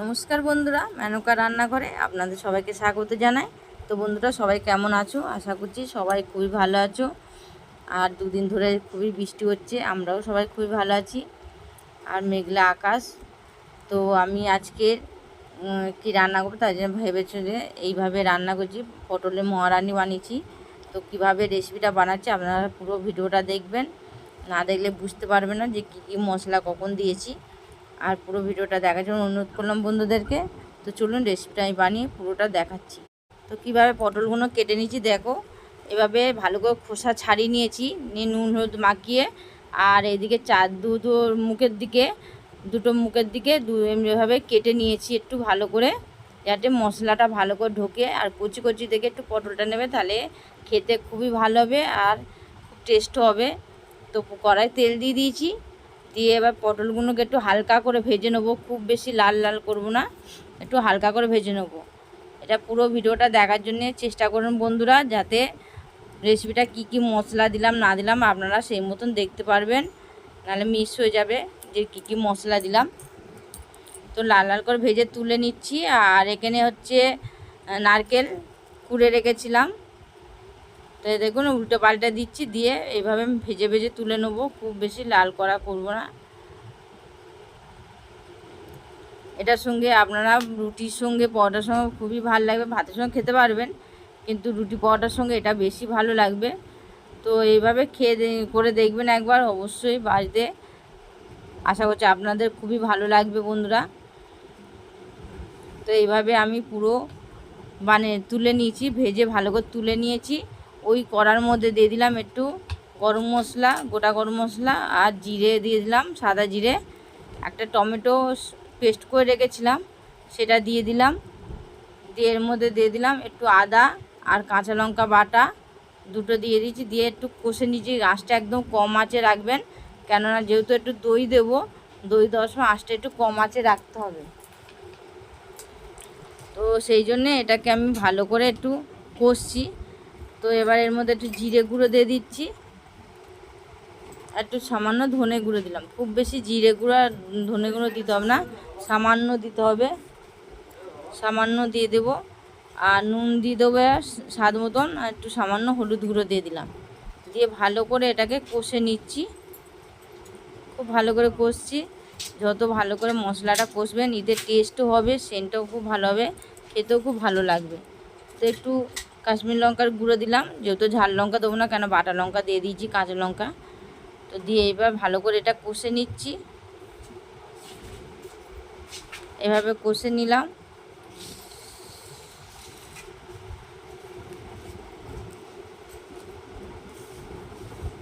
নমস্কার বন্ধুরা, মেনকা রান্নাঘরে আপনাদের সবাইকে স্বাগত জানাই। তো বন্ধুরা, সবাই কেমন আছো? আশা করছি সবাই খুবই ভালো আছো। আর দুদিন ধরে খুবই বৃষ্টি হচ্ছে, আমরাও সবাই খুবই ভালো আছি। আর মেঘলা আকাশ। তো আমি আজকে কি রান্না করব তার জন্য ভেবেছি যে এইভাবে রান্না করছি। পটলের মহারানি বানিয়েছি। তো কীভাবে রেসিপিটা বানাচ্ছি আপনারা পুরো ভিডিওটা দেখবেন। না দেখলে বুঝতে পারবেন না যে কী কী মশলা কখন দিয়েছি। আর পুরো ভিডিওটা দেখার জন্য অনুরোধ করলাম বন্ধুদেরকে। তো চলুন রেসিপিটা আমি বানিয়ে পুরোটা দেখাচ্ছি। তো কীভাবে পটলগুলো কেটে নিয়েছি দেখো। এভাবে ভালো করে খোসা ছাড়িয়ে নিয়েছি, নিয়ে নুন হলুদ মাখিয়ে। আর এদিকে চার দুটো মুখের দিকে, দুটো মুখের দিকে দু এভাবে কেটে নিয়েছি একটু ভালো করে। যাতে মশলাটা ভালো করে ঢোকে। আর কচি কচি দেখে একটু পটলটা নেবে তাহলে খেতে খুবই ভালো হবে আর খুব টেস্ট হবে। তো কড়াই তেল দিয়ে দিয়েছি। দিয়ে এবার পটলগুলোকে একটু হালকা করে ভেজে নেব। খুব বেশি লাল লাল করব না, একটু হালকা করে ভেজে নেব। এটা পুরো ভিডিওটা দেখার জন্য চেষ্টা করুন বন্ধুরা, যাতে রেসিপিটা কি কি মশলা দিলাম, না দিলাম, আপনারা সেই মতন দেখতে পারবেন। নাহলে মিস হয়ে যাবে যে কি কি মশলা দিলাম। তো লাল লাল করে ভেজে তুলে নিচ্ছি, আর এখানে হচ্ছে নারকেল কুড়ে রেখেছিলাম। তো দেখুন, উল্টো পাল্টা দিচ্ছি, দিয়ে এইভাবে আমি ভেজে ভেজে তুলে নেব। খুব বেশি লাল করা করব না। এটার সঙ্গে আপনারা রুটির সঙ্গে পরোটার সঙ্গে খুবই ভালো লাগবে, ভাতের সঙ্গে খেতে পারবেন, কিন্তু রুটি পরোটার সঙ্গে এটা বেশি ভালো লাগবে। তো এইভাবে খেয়ে করে দেখবেন একবার, অবশ্যই বাড়িতে। আশা করছি আপনাদের খুবই ভালো লাগবে, বন্ধুরা। তো এইভাবে আমি পুরো মানে তুলে নিয়েছি, ভেজে ভালো করে তুলে নিয়েছি। ওই কড়ার মধ্যে দিয়ে দিলাম একটু গরম মশলা, গোটা গরম মশলা আর জিরে দিয়ে দিলাম, সাদা জিরে। একটা টমেটো পেস্ট করে রেখেছিলাম, সেটা দিয়ে দিলাম। দিয়ে এর মধ্যে দিয়ে দিলাম একটু আদা আর কাঁচা লঙ্কা বাটা। দুটো দিয়ে দিয়েছি, দিয়ে একটু কষে নিয়েছি, আঁচটা একদম কম আঁচে রাখবেন। কেননা যেহেতু একটু দই দেবো, দই দেওয়ার আঁচটা একটু কম আঁচে রাখতে হবে। তো সেই জন্যে এটাকে আমি ভালো করে একটু কষছি। তো এবার এর মধ্যে একটু জিরে গুঁড়ো দিয়ে দিচ্ছি। আর একটু সামান্য ধনে গুঁড়ো দিলাম। খুব বেশি জিরে গুঁড়ো আর ধনে গুঁড়ো দিতে হবে না, সামান্য দিতে হবে। সামান্য দিয়ে দেবো। আর নুন দিয়ে দেবো স্বাদ মতন, আর একটু সামান্য হলুদ গুঁড়ো দিয়ে দিলাম। দিয়ে ভালো করে এটাকে কষে নিচ্ছি। খুব ভালো করে কষছি। যত ভালো করে মশলাটা কষবেন ঈদের টেস্টও হবে সেন্টটাও খুব ভালো হবে, খেতেও খুব ভালো লাগবে। তো একটু কাশ্মীর লঙ্কার গুঁড়ো দিলাম। যেহেতু ঝাল লঙ্কা দেবো না, কেন বাটা লঙ্কা দিয়ে দিয়েছি, কাঁচা লঙ্কা। তো দিয়ে এবার ভালো করে এটা কষে নিচ্ছি। এভাবে কষে নিলাম।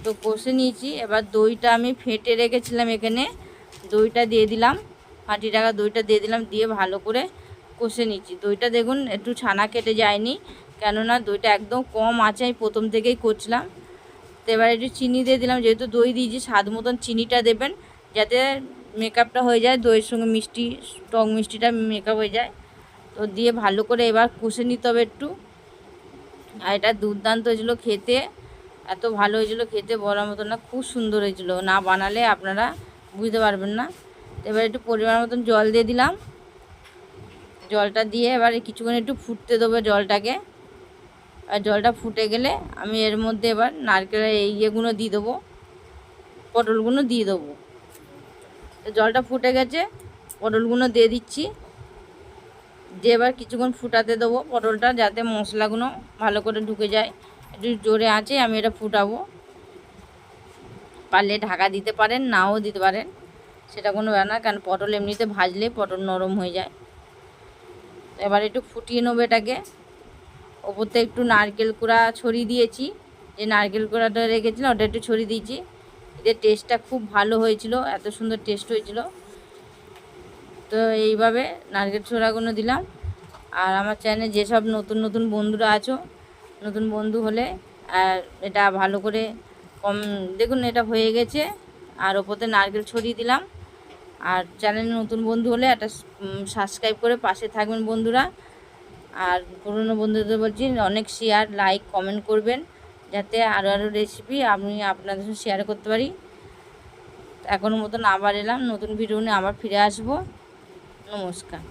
তো কষে নিয়েছি। এবার দইটা আমি ফেটে রেখেছিলাম এখানে। দইটা দিয়ে দিলাম ফাটি টাকা দইটা দিয়ে দিলাম, দিয়ে ভালো করে কষে নিচ্ছি। দইটা দেখুন, একটু ছানা কেটে যায়নি। কেননা দইটা একদম কম আছে, আমি প্রথম থেকেই করছিলাম। তো এবার একটু চিনি দিয়ে দিলাম, যেহেতু দই দিয়েছি, স্বাদ মতন চিনিটা দেবেন, যাতে মেকআপটা হয়ে যায়, দইয়ের সঙ্গে মিষ্টি, টক মিষ্টিটা মেকআপ হয়ে যায়। তো দিয়ে ভালো করে এবার কষে নিতে হবে একটু। আর এটা দুর্দান্ত হয়েছিল খেতে, এত ভালো হয়েছিল খেতে, বলার মতো না, খুব সুন্দর হয়েছিল। না বানালে আপনারা বুঝতে পারবেন না। এবার একটু পরিমাণ মতন জল দিয়ে দিলাম। জলটা দিয়ে এবার কিছুক্ষণ একটু ফুটতে দেবো জলটাকে। আর জলটা ফুটে গেলে আমি এর মধ্যে এবার নারকেলের এই ইয়েগুলো দিয়ে দেবো, পটলগুলো দিয়ে দেবো। জলটা ফুটে গেছে, পটলগুলো দিয়ে দিচ্ছি। দিয়ে এবার কিছুক্ষণ ফুটাতে দেবো পটলটা যাতে মশলাগুলো ভালো করে ঢুকে যায়। একটু জোরে আছে আমি এটা ফুটাবো। পারলে ঢাকা দিতে পারেন, নাও দিতে পারেন, সেটা কোনো ব্যাপার না, কারণ পটল এমনিতে ভাজলে পটল নরম হয়ে যায়। এবার একটু ফুটিয়ে নেব এটাকে। ওপরতে একটু নারকেল কুড়া ছড়িয়ে দিয়েছি। যে নারকেল কুড়াটা রেখেছিলাম, ওটা একটু ছড়িয়ে দিয়েছি। এদের টেস্টটা খুব ভালো হয়েছিল, এত সুন্দর টেস্ট হয়েছিল। তো এইভাবে নারকেল ছোড়াগুলো দিলাম। আর আমার চ্যানেলে যেসব নতুন নতুন বন্ধুরা আছো, নতুন বন্ধু হলে, আর এটা ভালো করে কম, দেখুন এটা হয়ে গেছে। আর ওপরতে নারকেল ছড়িয়ে দিলাম। আর চ্যানেলে নতুন বন্ধু হলে একটা সাবস্ক্রাইব করে পাশে থাকবেন বন্ধুরা। আর পুরনো বন্ধুদের বলছি, অনেক শেয়ার লাইক কমেন্ট করবেন, যাতে আরও আরও রেসিপি আমি আপনাদের সাথে শেয়ার করতে পারি। এখনও মতন আবার এলাম, নতুন ভিডিও নিয়ে আবার ফিরে আসব। নমস্কার।